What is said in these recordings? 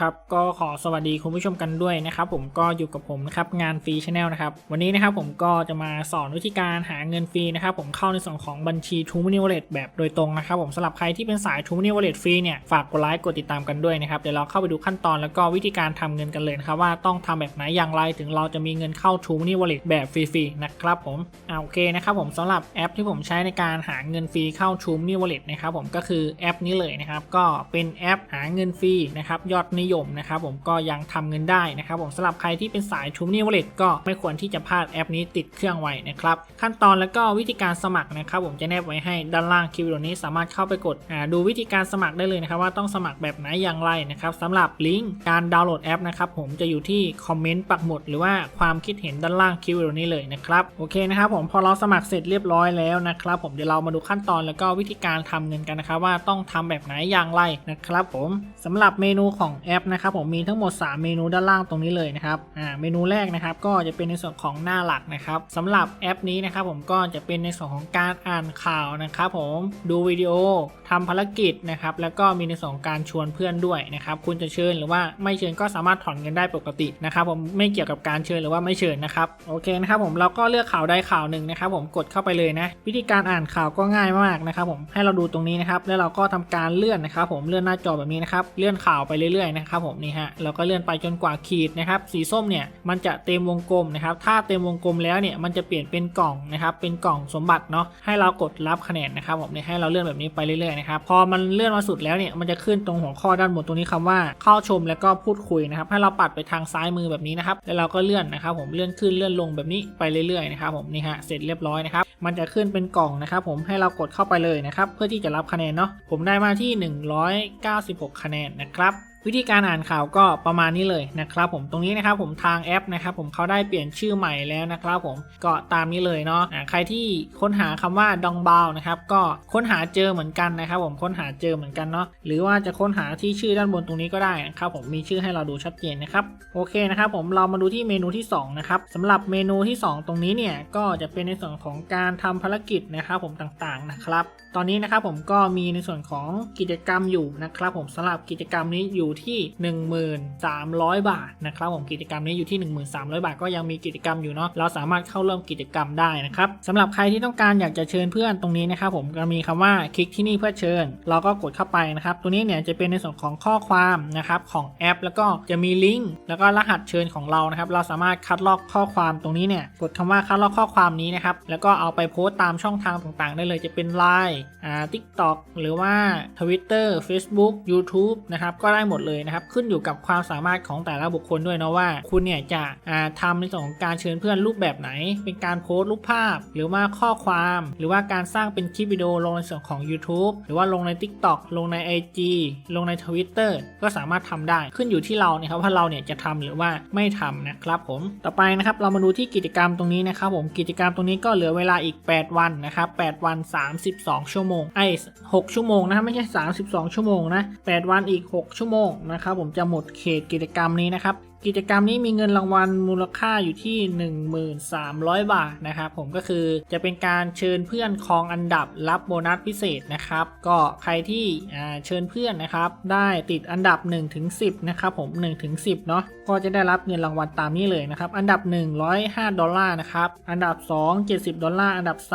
ครับก็ขอสวัสดีคุณผู้ชมกันด้วยนะครับ ผมก็อยู่กับผมนะครับงานฟรีชาแนลนะครับวันนี้นะครับผมก็จะมาสอนวิธีการหาเงินฟรีนะครับผมเข้าในส่วนของบัญชี t ูมินิวเลตแบบโดยตรงนะครับผมสำหรับใครที่เป็นสาย t ูมินิวเลตฟรีเนี่ยฝากกดไลค์กดติดตามกันด้วยนะครับเดี๋ยวเราเข้าไปดูขั้นตอนแล้วก็วิธีการทำเงินกันเลยนะครับว่าต้องทำแบบไหนอย่างไรถึงเราจะมีเงินเข้า t ูมินิวเลตแบบฟรีๆนะครับผมอ่าโอเคนะครับผมสำหรับแอปที่ผมใช้ในการหาเงินฟรีเข้า t ูมินิวเลตนะครับผมก็คือแอปนี้เลยนะครับก็เป็นแอปหาเงินฟรีนะครับยอดนิยมนะครับผมก็ยังทำเงินได้นะครับผมสำหรับใครที่เป็นสายทูมนี่วอลเล็ตก็ไม่ควรที่จะพลาดแอปนี้ติดเครื่องไว้นะครับขั้นตอนแล้วก็วิธีการสมัครนะครับผมจะแนบไว้ให้ด้านล่างคลิปวิดีโอนี้สามารถเข้าไปกดดูวิธีการสมัครได้เลยนะครับว่าต้องสมัครแบบไหนอย่างไรนะครับสำหรับลิงก์การดาวน์โหลดแอปนะครับผมจะอยู่ที่คอมเมนต์ปักหมุดหรือว่าความคิดเห็นด้านล่างคลิปวิดีโอนี้เลยนะครับโอเคนะครับผมพอเราสมัครเสร็จเรียบร้อยแล้วนะครับผมเดี๋ยวเรามาดูขั้นตอนแล้วก็วิธีการทำเงินกันนะครับว่าต้องทำแบบไหนอย่างไรนะครับผมสำหรับเมนูของแอปนะครับผมมีทั้งหมด 3 เมนูด้านล่างตรงนี้เลยนะครับอ่าเมนูแรกนะครับก็จะเป็นในส่วนของหน้าหลักนะครับสำหรับแอปนี้นะครับผมก็จะเป็นในส่วนของการอ่านข่าวนะครับผมดูวิดีโอทำภารกิจนะครับแล้วก็มีในส่วนของการชวนเพื่อนด้วยนะครับคุณจะเชิญหรือว่าไม่เชิญก็สามารถถอนเงินได้ปกตินะครับผมไม่เกี่ยวกับการเชิญหรือว่าไม่เชิญนะครับโอเคนะครับผมเราก็เลือกข่าวใดข่าวหนึ่งนะครับผมกดเข้าไปเลยนะวิธีการอ่านข่าวก็ง่ายมากนะครับผมให้เราดูตรงนี้นะครับแล้วเราก็ทำการเลื่อนนะครับผมเลื่อนหน้าจอแบบนี้นะครับเลื่อนข่าวไปเรื่อยๆนะครับผมนี่ฮะเราก็เลื่อนไปจนกว่าขีดนะครับสีส้มเนี่ยมันจะเต็มวงกลมนะครับถ้าเต็มวงกลมแล้วเนี่ยมันจะเปลี่ยนเป็นกล่องนะครับเป็นกล่องสมบัติเนาะให้เรากดรับคะแนนนะครับผมเนี่ยให้เราเลื่อนแบบนี้ไปเรื่อยๆนะครับพอมันเลื่อนมาสุดแล้วเนี่ยมันจะขึ้นตรงหัวข้อด้านบนตรงนี้คำว่าเข้าชมแล้วก็พูดคุยนะครับให้เราปัดไปทางซ้ายมือแบบนี้นะครับแล้วเราก็เลื่อนนะครับผมเลื่อนขึ้นเลื่อนลงแบบนี้ไปเรื่อยๆนะครับผมนี่ฮะเสร็จเรียบร้อยนะครับมันจะขึ้นเป็นกล่องนะครับผมให้เรากดเข้าไปเลยนะครับเพื่อที่จะรับคะแนนเนาะผมได้มาที่ 196 คะแนนนะครับ วิธีการอ่านข่าวก็ประมาณนี้เลยนะครับผมตรงนี้นะครับผมทางแอปนะครับผมเขาได้เปลี่ยนชื่อใหม่แล้วนะครับผมก็ตามนี้เลยเนาะใครที่ค้นหาคำว่าดองบาวนะครับก็ค้นหาเจอเหมือนกันนะครับผมค้นหาเจอเหมือนกันเนาะหรือว่าจะค้นหาที่ชื่อด้านบนตรงนี้ก็ได้นะครับผมมีชื่อให้เราดูชัดเจนนะครับโอเคนะครับผมเรามาดูที่เมนูที่2นะครับสำหรับเมนูที่ 2 ตรงนี้เนี่ยก็จะเป็นในส่วนของการทำภารกิจนะครับผมต่างๆนะครับ ตอนนี้นะครับผมก็มีในส่วนของกิจกรรมอยู่นะครับผมสำหรับกิจกรรมนี้อยู่ที่ 1300 บาทนะครับผมกิจกรรมนี้อยู่ที่ 1300 บาทก็ยังมีกิจกรรมอยู่เนาะเราสามารถเข้าร่วมกิจกรรมได้นะครับสำหรับใครที่ต้องการอยากจะเชิญเพื่อนตรงนี้นะครับผมจะมีคำว่าคลิกที่นี่เพื่อเชิญ เราก็กดเข้าไปนะครับตัวนี้เนี่ยจะเป็นในส่วนของข้อความนะครับของแอป แล้วก็จะมีลิงก์แล้วก็รหัสเชิญของเรานะครับเราสามารถคัดลอกข้อความตรงนี้เนี่ยกดคำว่าคัดลอกข้อความนี้นะครับแล้วก็เอาไปโพสต์ตามช่องทางต่างๆ ได้เลยจะเป็น Line อ่า TikTok หรือว่า Twitter Facebook YouTube นะครับก็ได้หมดเลยนะครับ ขึ้นอยู่กับความสามารถของแต่ละบุคคลด้วยนะว่า คุณเนี่ยจะอ่าทำในส่วนของการเชิญเพื่อนรูปแบบไหน เป็นการโพสต์รูปภาพ หรือว่าข้อความ หรือว่าการสร้างเป็นคลิปวิดีโอลงในส่วนของ YouTube หรือว่าลงใน TikTok ลงใน IG ลงใน Twitter ก็สามารถทำได้ขึ้นอยู่ที่เราเนี่ยครับว่าเราเนี่ยจะทำหรือว่าไม่ทำนะครับผมต่อไปนะครับเรามาดูที่กิจกรรมตรงนี้นะครับผมกิจกรรมตรงนี้ก็เหลือเวลาอีก 8 วันนะครับ8วัน 32 ชั่วโมงไอ้6ชั่วโมงนะไม่ใช่ 32 ชั่วโมงนะ8วันอีก 6 ชั่วโมงนะครับผมจะหมดเขตกิจกรรมนี้นะครับ กิจกรรมนี้มีเงินรางวัลมูลค่าอยู่ที่ 1300 บาทนะครับผมก็คือจะเป็นการเชิญเพื่อนคองอันดับรับโบนัสพิเศษนะครับ ก็ใครที่เชิญเพื่อนนะครับ ได้ติดอันดับ 1-10 นะครับผม 1-10 เนาะก็จะได้รับเงินรางวัลตามนี้เลยนะครับ อันดับ1 105 ดอลลาร์นะครับ อันดับ 2 70 ดอลลาร์ อันดับ 3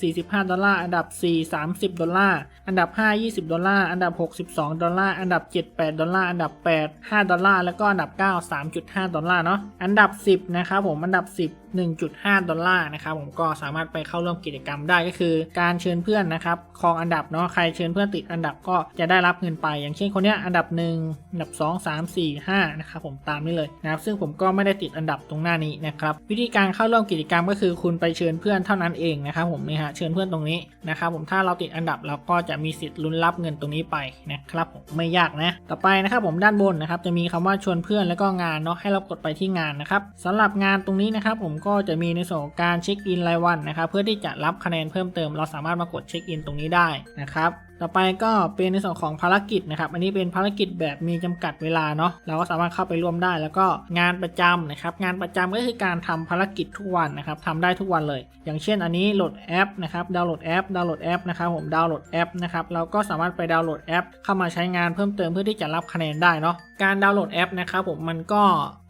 45 ดอลลาร์ อันดับ 4 30 ดอลลาร์ อันดับ 5 20 ดอลลาร์ อันดับ 6 12 ดอลลาร์ อันดับ 7 8 ดอลลาร์ อันดับ 8 5 ดอลลาร์ แล้วก็อันดับ 9 3.5 ดอลลาร์เนาะ อันดับ 10 นะครับผม อันดับ 10 1.5 ดอลลาร์นะครับผมก็สามารถไปเข้าร่วมกิจกรรมได้ก็คือ การเชิญเพื่อนนะครับครองอันดับเนาะใครเชิญเพื่อนติดอันดับก็จะได้รับเงินไป อย่างเช่นคนเนี้ยอันดับ 1 อันดับ 2 3 4 5นะครับผมตามนี้เลยนะครับซึ่งผมก็ไม่ได้ติดอันดับตรงหน้านี้นะครับวิธีการเข้าร่วมกิจกรรมก็คือคุณไปเชิญเพื่อนเท่านั้นเองนะครับผมนี่ฮะเชิญเพื่อนตรงนี้นะครับผมถ้าเราติดอันดับเราก็จะมีสิทธิ์ลุ้นรับเงินตรงนี้ไปนะครับผมไม่ยากนะต่อไปนะครับผมด้านบนนะครับจะมีคำว่าชวนเพื่อนแล้วก็งานเนาะให้เรากดไปที่งานนะครับสำหรับงานตรงนี้นะครับผมก็จะมีในส่วนของการเช็คอินรายวันนะครับเพื่อที่จะรับคะแนนเพิ่มเติม เราสามารถมากดเช็คอินตรงนี้ได้นะครับต่อไปก็เป็นในส่วนของภารกิจนะครับ อันนี้เป็นภารกิจแบบมีจำกัดเวลาเนาะ เราก็สามารถเข้าไปร่วมได้ แล้วก็งานประจำนะครับ งานประจำก็คือการทำภารกิจทุกวันนะครับทำได้ทุกวันเลย อย่างเช่นอันนี้โหลดแอปนะครับ ดาวน์โหลดแอป ดาวน์โหลดแอปนะครับผม ดาวน์โหลดแอปนะครับ เราก็สามารถไปดาวน์โหลดแอป เข้ามาใช้งานเพิ่มเติมเพื่อที่จะรับคะแนนได้เนาะ การดาวน์โหลดแอปนะครับผมมันก็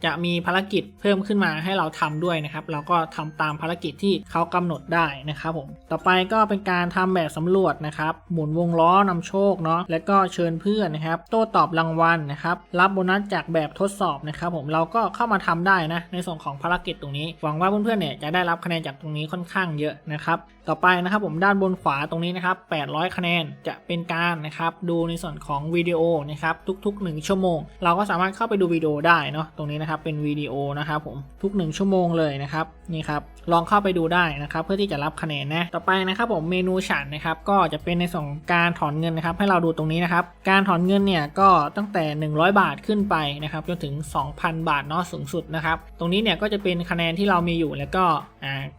จะมีภารกิจเพิ่มขึ้นมาให้เราทำด้วยนะครับ เราก็ทำตามภารกิจที่เขากำหนดได้นะครับผมต่อไปก็เป็นการทำแบบสำรวจนะครับ หมุนวงล้อนำโชคเนาะแล้วก็เชิญเพื่อนนะครับ โต้ตอบรางวัลนะครับ รับโบนัสจากแบบทดสอบนะครับ ผมเราก็เข้ามาทำได้นะในส่วนของภารกิจตรงนี้ หวังว่าเพื่อนๆเนี่ยจะได้รับคะแนนจากตรงนี้ค่อนข้างเยอะนะครับต่อไปนะครับผมด้านบนขวาตรงนี้นะครับ 800 คะแนนจะเป็นการนะครับดูในส่วนของวิดีโอนะครับทุก ๆ 1 ชั่วโมงเราก็สามารถเข้าไปดูวิดีโอได้เนาะตรงนี้นะครับเป็นวิดีโอนะครับผมทุก 1 ชั่วโมงเลยนะครับนี่ครับลองเข้าไปดูได้นะครับเพื่อที่จะรับคะแนนนะต่อไปนะครับผมเมนูฉันนะครับก็จะเป็นในส่วนของการถอนเงินนะครับ ให้เราดูตรงนี้นะครับการถอนเงินเนี่ยก็ตั้งแต่ 100 บาทขึ้นไปนะครับจนถึง 2,000 บาทเนาะสูงสุดนะครับตรงนี้เนี่ยก็จะเป็นคะแนนที่เรามีอยู่แล้วก็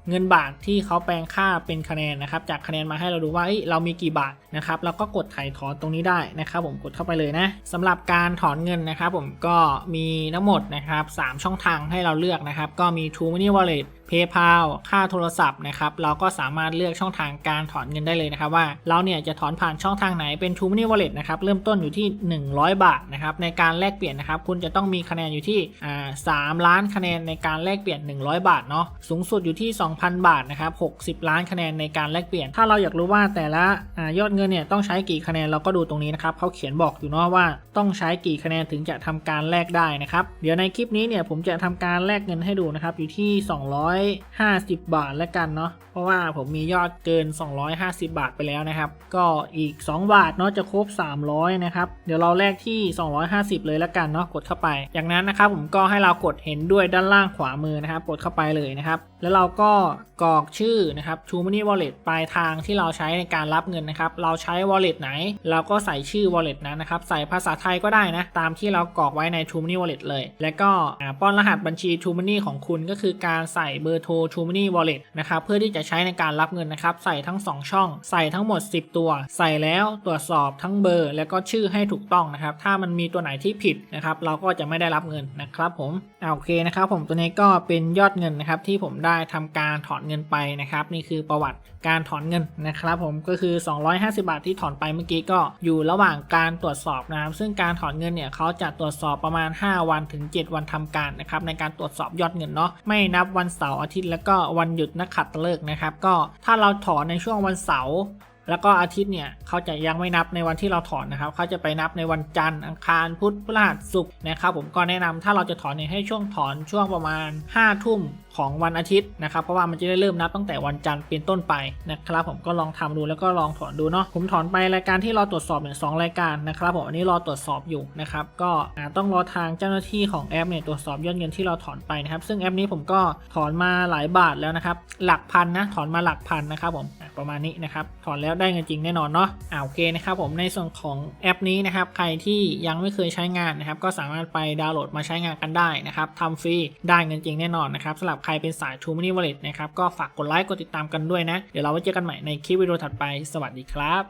เงินบาทที่เขาแปลงค่าเป็นคะแนนนะครับจากคะแนนมาให้เราดูว่าเอ้ยเรามีกี่บาทนะครับเราก็กดถ่ายถอนตรงนี้ได้นะครับผมกดเข้าไปเลยนะสำหรับการถอนเงินนะครับผมก็มีทั้งหมดนะครับ3ช่องทางให้เราเลือกนะครับ ก็มี True Money Wallet PayPal ค่าโทรศัพท์นะครับ เราก็สามารถเลือกช่องทางการถอนเงินได้เลยนะครับว่าเราเนี่ยจะถอนผ่านช่องทางไหนเป็น True Money Wallet นะครับเริ่มต้นอยู่ที่ 100 บาทนะครับในการแลกเปลี่ยนนะครับคุณจะต้องมีคะแนนอยู่ที่อ่า3ล้านคะแนนในการแลกเปลี่ยน 100 บาทเนาะสูงสุดอยู่ที่ 2,000 บาทนะครับ60 ล้านคะแนนในการแลกเปลี่ยน ถ้าเราอยากรู้ว่าแต่ละอยอดเงินเนี่ยต้องใช้กี่คะแนนเราก็ดูตรงนี้นะครับเขาเขียนบอกอยู่เนาะว่าต้องใช้กี่คะแนนถึงจะทำการแลกได้นะครับ เดี๋ยวในคลิปนี้เนี่ยผมจะทำการแลกเงินให้ดูนะครับ อยู่ที่ 250 บาทแล้วกันเนาะเพราะว่าผมมียอดเกิน 250 บาทไปแล้วนะครับ ก็อีก 2 บาทเนาะจะครบ 300 นะครับเดี๋ยวเราแลกที่ 250 เลยแล้วกันเนาะกดเข้าไปอย่างนั้นนะครับผมก็ให้เรากดเห็นด้วยด้านล่างขวามือนะครับ กดเข้าไปเลยนะครับแล้วเราก็กรอกชื่อนะครับ True Money Wallet ปลายทางที่เราใช้ในการรับเงินนะครับ เราใช้ Wallet ไหน เราก็ใส่ชื่อ Wallet นั้นนะครับ ใส่ภาษาไทยก็ได้นะ ตามที่เรากรอกไว้ใน True Money Wallet เลย แล้วก็ป้อนรหัสบัญชี True Money ของคุณก็คือการใส่เบอร์โทร True Money Wallet นะครับ เพื่อที่จะใช้ในการรับเงินนะครับ ใส่ทั้ง 2 ช่อง ใส่ทั้งหมด 10 ตัว ใส่แล้วตรวจสอบทั้งเบอร์ แล้วก็ชื่อให้ถูกต้องนะครับ ถ้ามันมีตัวไหนที่ผิดนะครับ เราก็จะไม่ได้รับเงินนะครับ ผมอโอเคนะครับ ผมตัวนี้ก็เป็นยอดเงินนะครับที่ผมได้ทำการถอนเงินไปนะครับ นี่คือประวัติการถอนเงินนะครับ ผมก็คือ 250 บาทที่ถอนไปเมื่อกี้ก็อยู่ระหว่างการตรวจสอบนะครับ ซึ่งการถอนเงินเนี่ยเขาจะตรวจสอบประมาณ 5 วันถึง 7 วันทำการนะครับในการตรวจสอบยอดเงินเนาะไม่นับวันเสาร์อาทิตย์แล้วก็วันหยุดนักขัตฤกษ์นะครับ ก็ถ้าเราถอนในช่วงวันเสาร์แล้วก็อาทิตย์เนี่ยเขาจะยังไม่นับในวันที่เราถอนนะครับเขาจะไปนับในวันจันทร์อังคารพุธพฤหัสศุกร์นะครับผมก็แนะนำถ้าเราจะถอนเนี่ยให้ช่วงถอนช่วงประมาณ5ทุ่ม ของวันอาทิตย์นะครับ เพราะว่ามันจะได้เริ่มนับตั้งแต่วันจันทร์เป็นต้นไปนะครับ ผมก็ลองทำดูแล้วก็ลองถอนดูเนาะผมถอนไปรายการที่รอตรวจสอบเนี่ยสองรายการนะครับผมอันนี้รอตรวจสอบอยู่นะครับก็ต้องรอทางเจ้าหน้าที่ของแอปเนี่ยตรวจสอบยอดเงินที่เราถอนไปนะครับ ซึ่งแอปนี้ผมก็ถอนมาหลายบาทแล้วนะครับ หลักพันนะถอนมาหลักพันนะครับผมประมาณนี้นะครับถอนแล้วได้เงินจริงแน่นอนเนาะอ่าโอเคนะครับผมในส่วนของแอปนี้นะครับใครที่ยังไม่เคยใช้งานนะครับก็สามารถไปดาวน์โหลดมาใช้งานกันได้นะครับทำฟรีได้เงินจริงแน่นอนนะครับสำหรับครเป็นสาย True Money Wallet นะครับก็ฝากกดไลค์กดติดตามกันด้วยนะ เดี๋ยวเราไว้เจอกันใหม่ในคลิปวิดีโอถัดไป สวัสดีครับ